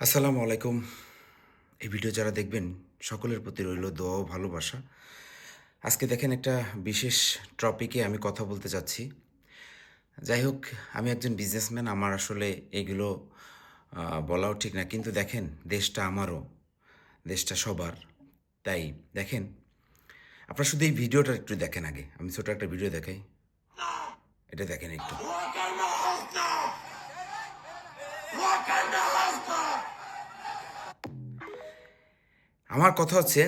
আসসালামু আলাইকুম। এই ভিডিও যারা দেখবেন, সকলের প্রতি রইল দোয়া ও ভালোবাসা। আজকে দেখেন একটা বিশেষ টপিকে আমি কথা বলতে চাচ্ছি যাই হোক, আমি একজন বিজনেসম্যান আমার আসলে এগুলো বলাও ঠিক না। কিন্তু দেখেন, দেশটা আমারও, দেশটা সবার। তাই দেখেন, আপনারা শুধু এই ভিডিওটা একটু দেখেন আগে। আমি ছোটো একটা ভিডিও দেখাই। এটা দেখেন একটু। আমার কথা হচ্ছে,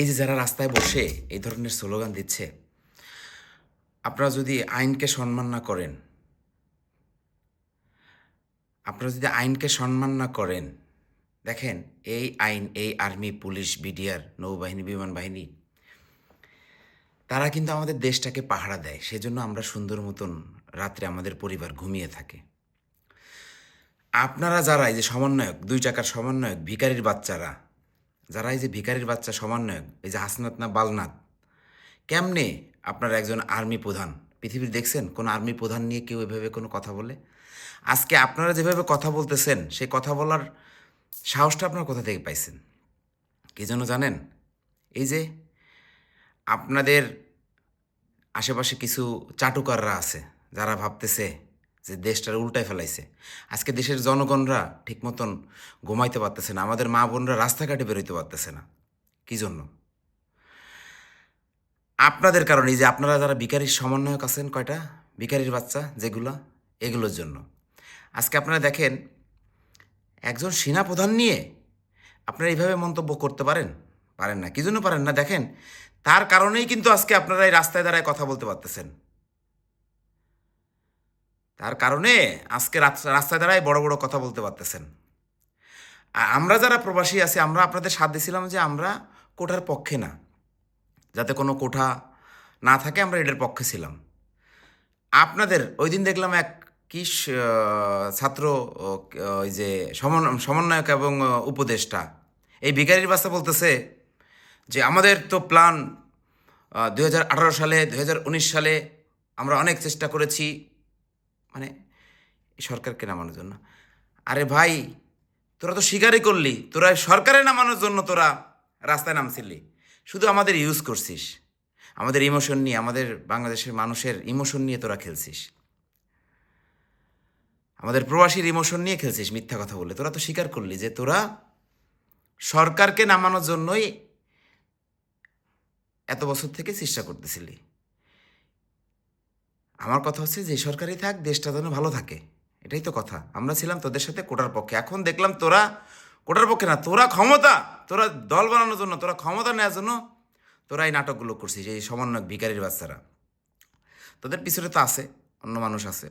এই যে যারা রাস্তায় বসে এই ধরনের স্লোগান দিচ্ছে, আপনারা যদি আইনকে সম্মান না করেন, আপনারা যদি আইনকে সম্মান না করেন, দেখেন এই আইন, এই আর্মি, পুলিশ, বিডিআর, নৌবাহিনী, বিমান বাহিনী, তারা কিন্তু আমাদের দেশটাকে পাহারা দেয়। সেজন্য আমরা সুন্দর মতন রাত্রে আমাদের পরিবার ঘুমিয়ে থাকে। আপনারা যারা এই যে সমন্বয়ক, দুই টাকার সমন্বয়ক ভিকারির বাচ্চারা, যারা এই যে ভিকারির বাচ্চা সমন্বয়ক, এই যে হাসনাত না বালনাথ কেমনে আপনারা একজন আর্মি প্রধান? পৃথিবীর দেখছেন, কোনো আর্মি প্রধান নিয়ে কেউ এভাবে কোনো কথা বলে? আজকে আপনারা যেভাবে কথা বলতেছেন, সেই কথা বলার সাহসটা আপনারা কোথা থেকে পাইছেন? কি জন্য জানেন? এই যে আপনাদের আশেপাশে কিছু চাটুকাররা আছে, যারা ভাবতেছে যে দেশটার উল্টায় ফেলাইছে। আজকে দেশের জনগণরা ঠিক মতন ঘুমাইতে পারতেছে না, আমাদের মা বোনরা রাস্তাঘাটে বেরোইতে পারতেছে না। কি জন্য? আপনাদের কারণে যে আপনারা যারা বিকারির সমন্বয়ক আছেন কয়টা? বিকারির বাচ্চা যেগুলো, এগুলোর জন্য। আজকে আপনারা দেখেন, একজন সেনাপ্রধান নিয়ে আপনারা এইভাবে মন্তব্য করতে পারেন? পারেন না। কি জন্য পারেন না? দেখেন, তার কারণেই কিন্তু আজকে আপনারা এই রাস্তায় দাঁড়ায় কথা বলতে পারতেছেন। তার কারণে আজকে রাস্তায় দাঁড়ায় বড় বড় কথা বলতে পারতেছেন। আমরা যারা প্রবাসী আছি, আমরা আপনাদের সাথ দিয়েছিলাম যে আমরা কোঠার পক্ষে না। যাতে কোনো কোঠা না থাকে, আমরা এটার পক্ষে ছিলাম। আপনাদের, ওই দিন দেখলাম এক কি ছাত্র ওই যে সমন- সমন্বয়ক এবং উপদেষ্টা, এই ভিকারির বাচ্চা বলতেছে যে, আমাদের তো প্ল্যান দু হাজার আঠারো সালে দু হাজার উনিশ সালে আমরা অনেক চেষ্টা করেছি মানে সরকারকে নামানোর জন্য। আরে ভাই, তোরা তো স্বীকারই করলি, তোরা সরকারে নামানোর জন্য তোরা রাস্তায় নামছিলি। শুধু আমাদের ইউজ করছিস। আমাদের ইমোশন নিয়ে, আমাদের বাংলাদেশের মানুষের ইমোশন নিয়ে তোরা খেলছিস। আমাদের প্রবাসীর ইমোশন নিয়ে খেলছিস, মিথ্যা কথা বলে। তোরা তো স্বীকার করলি যে তোরা সরকারকে নামানোর জন্যই এত বছর থেকে চেষ্টা করতেছিলি। আমার কথা হচ্ছে যে সরকারই থাক, দেশটা যেন ভালো থাকে। এটাই তো কথা। আমরা ছিলাম তোদের সাথে কোটার পক্ষে। এখন দেখলাম তোরা কোটার পক্ষে না, তোরা ক্ষমতা, তোরা দল বানানোর জন্য, তোরা ক্ষমতা নেওয়ার জন্য তোরা এই নাটকগুলো করছিস, এই সমন্বয়ক ভিকারির বাচ্চারা। তোদের পিছনে তো আছে, অন্য মানুষ আছে।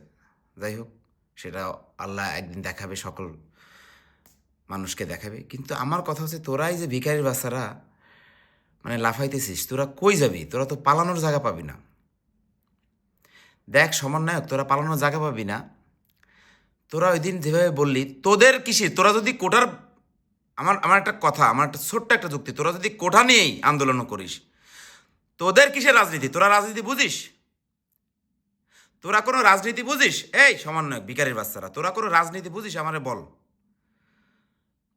যাই হোক, সেটা আল্লাহ একদিন দেখাবে, সকল মানুষকে দেখাবে। কিন্তু আমার কথা হচ্ছে তোরাই যে ভিকারির বাচ্চারা মানে লাফাইতেছিস, তোরা কই যাবি? তোরা তো পালানোর জায়গা পাবি না। দেখ সমন্বয়ক, তোরা পালানোর জায়গা পাবি না। তোরা ওই দিন যেভাবে বললি, তোদের কিসে তোরা যদি কোটার, আমার আমার একটা কথা, আমার একটা ছোট্ট একটা যুক্তি, তোরা যদি কোঠা নিয়েই আন্দোলন করিস, তোদের কিসের রাজনীতি? তোরা রাজনীতি বুঝিস? তোরা কোনো রাজনীতি বুঝিস? এই সমন্বয়ক বিকারের বাচ্চারা, তোরা কোনো রাজনীতি বুঝিস? আমারে বল।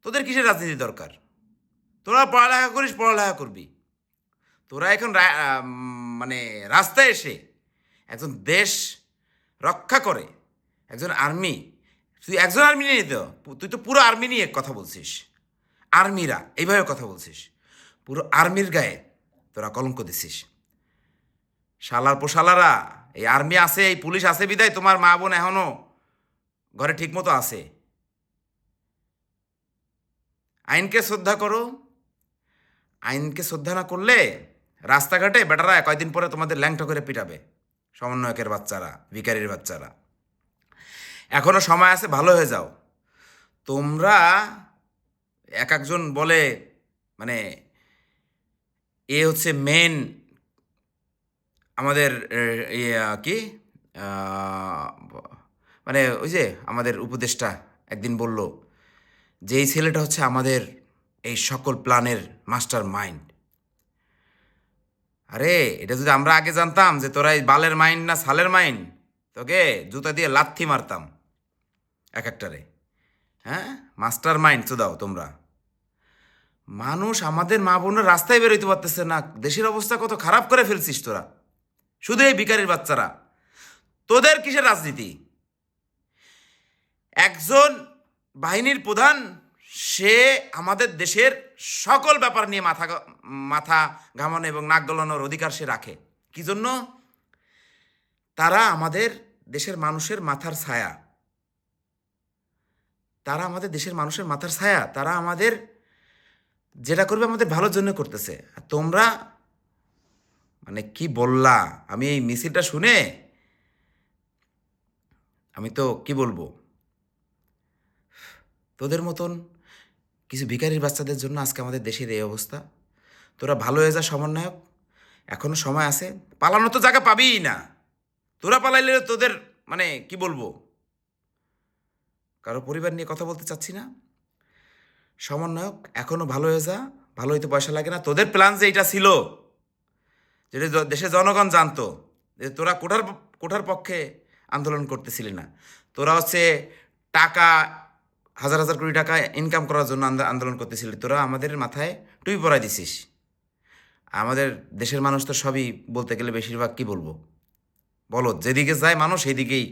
তোদের কিসের রাজনীতি দরকার? তোরা পড়ালেখা করিস, পড়ালেখা করবি। তোরা এখন মানে রাস্তায় এসে একজন দেশ রক্ষা করে, একজন আর্মি। তুই একজন আর্মি নিয়ে তো তুই তো পুরো আর্মি নিয়ে কথা বলছিস। আর্মিরা, এইভাবে কথা বলছিস। পুরো আর্মির গায়ে তোরা কলঙ্ক দিছিস। শালার পোশালারা, এই আর্মি আছে, এই পুলিশ আছে বিদায়, তোমার মা বোন এখনও ঘরে ঠিকমতো আছে। আইনকে শ্রদ্ধা করো। আইনকে শ্রদ্ধা না করলে রাস্তাঘাটে বেটারা কয়দিন পরে তোমাদের ল্যাংটো করে পিটাবে। সমন্বয়কের বাচ্চারা ভিকারির বাচ্চারা। এখনও সময় আছে, ভালো হয়ে যাও। তোমরা এক একজন বলে মানে এ হচ্ছে মেন আমাদের কি? মানে ওই যে আমাদের উপদেষ্টা একদিন বলল যে এই ছেলেটা হচ্ছে আমাদের এই সকল প্ল্যানের মাস্টার মাইন্ড আরে, এটা যদি আমরা আগে জানতাম যে তোরা এই বালের মাইন্ড না সালের মাইন্ড তোকে জুতা দিয়ে লাথি মারতাম এক একটারে। হ্যাঁ? মাস্টার মাইন্ড তো দাও তোমরা। মানুষ আমাদের মা বোনের রাস্তায় বেরোইতে পারতেছে না, দেশের অবস্থা কত খারাপ করে ফেলছিস তোরা। শুধু এই বিকারের বাচ্চারা। তোদের কিসের রাজনীতি? একজন বাহিনীর প্রধান সে আমাদের দেশের সকল ব্যাপার নিয়ে মাথা মাথা ঘামানো এবং নাক গলানোর অধিকার সে রাখে। কি জন্য? তারা আমাদের দেশের মানুষের মাথার ছায়া। তারা আমাদের দেশের মানুষের মাথার ছায়া। তারা আমাদের যেটা করবে আমাদের ভালোর জন্য করতেছে। আর তোমরা মানে কি বললা? আমি এই মিছিলটা শুনে আমি তো কি বলব? তোদের মতন কিছু ভিখারির বাচ্চাদের জন্য আজকে আমাদের দেশের এই অবস্থা। তোরা ভালো হয়ে যা, সমন্বয়ক। এখনও সময় আছে। পালানো তো জায়গা পাবিই না। তোরা পালাইলে তোদের মানে কি বলব? কারও পরিবার নিয়ে কথা বলতে চাচ্ছি না। সমন্বয়ক, এখনও ভালো হয়ে যা। ভালো হইতে পয়সা লাগে না। তোদের প্ল্যান যে এটা ছিল, যেটা দেশের জনগণ জানতো, যে তোরা কোঠার কোঠার পক্ষে আন্দোলন করতেছিলি না। তোরা হচ্ছে টাকা হাজার হাজার কোটি টাকা ইনকাম করার জন্য আন্দোলন করতেছিলি। তোরা আমাদের মাথায় টুপি পরাই দিছিস। আমাদের দেশের মানুষ তো সবই বলতে গেলে বেশিরভাগ কি বলব? বলো, যেদিকে যায় মানুষ সেদিকেই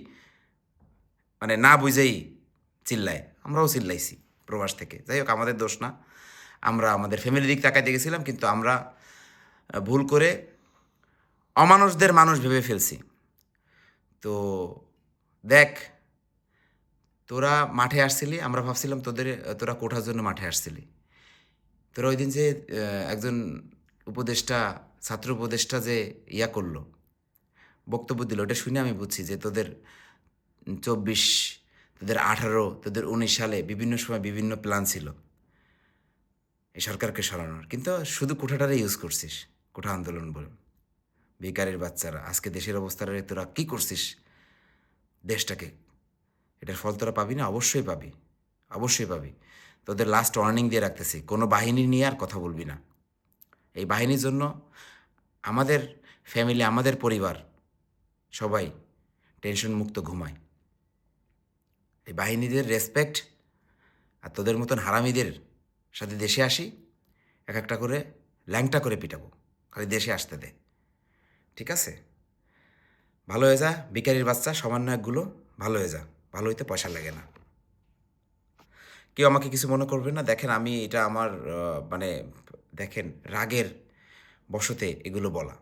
মানে না বুঝেই চিল্লায়। আমরাও চিল্লাইছি প্রবাস থেকে। যাই হোক, আমাদের দোষ না। আমরা আমাদের ফ্যামিলির দিক তাকাইতে গেছিলাম, কিন্তু আমরা ভুল করে অমানুষদের মানুষ ভেবে ফেলছি। তো দেখ তোরা মাঠে আসছিলি, আমরা ভাবছিলাম তোদের, তোরা কোঠার জন্য মাঠে আসছিলি। তোরা ওই দিন যে একজন উপদেষ্টা, ছাত্র উপদেষ্টা যে ইয়া করল, বক্তব্য দিল, ওটা শুনে আমি বুঝছি যে তোদের চব্বিশ, তোদের আঠারো, তোদের উনিশ সালে বিভিন্ন সময় বিভিন্ন প্ল্যান ছিল এই সরকারকে সরানোর। কিন্তু শুধু কোঠাটারে ইউজ করছিস, কোঠা আন্দোলন বলে, বেকারের বাচ্চারা, আজকে দেশের অবস্থারে তোরা কী করছিস, দেশটাকে এটার ফল তোরা পাবি না? অবশ্যই পাবি। অবশ্যই পাবি। তোদের লাস্ট ওয়ার্নিং দিয়ে রাখতেছি, কোনো বাহিনী নিয়ে আর কথা বলবি না। এই বাহিনীর জন্য আমাদের ফ্যামিলি আমাদের পরিবার, সবাই টেনশন মুক্ত ঘুমায়। এই বাহিনীদের রেসপেক্ট আর তোদের মতন হারামিদের সাথে দেশে আসি, এক একটা করে ল্যাংটা করে পিটাবো, খালি দেশে আসতে দে। ঠিক আছে? ভালো হয়ে যা বিকারির বাচ্চা, সমন্বয়কগুলো, ভালো হয়ে যা। ভালো হইতে পয়সা লাগে না। কেউ আমাকে কিছু মনে করবে না। দেখেন আমি এটা আমার মানে দেখেন রাগের বসতে এগুলো বলা।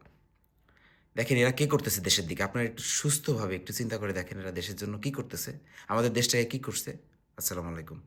দেখেন এরা কী করতেছে দেশের দিকে? আপনারা একটু সুস্থভাবে একটু চিন্তা করে দেখেন এরা দেশের জন্য কী করতেছে? আমাদের দেশটাকে কী করছে? আসসালামু আলাইকুম।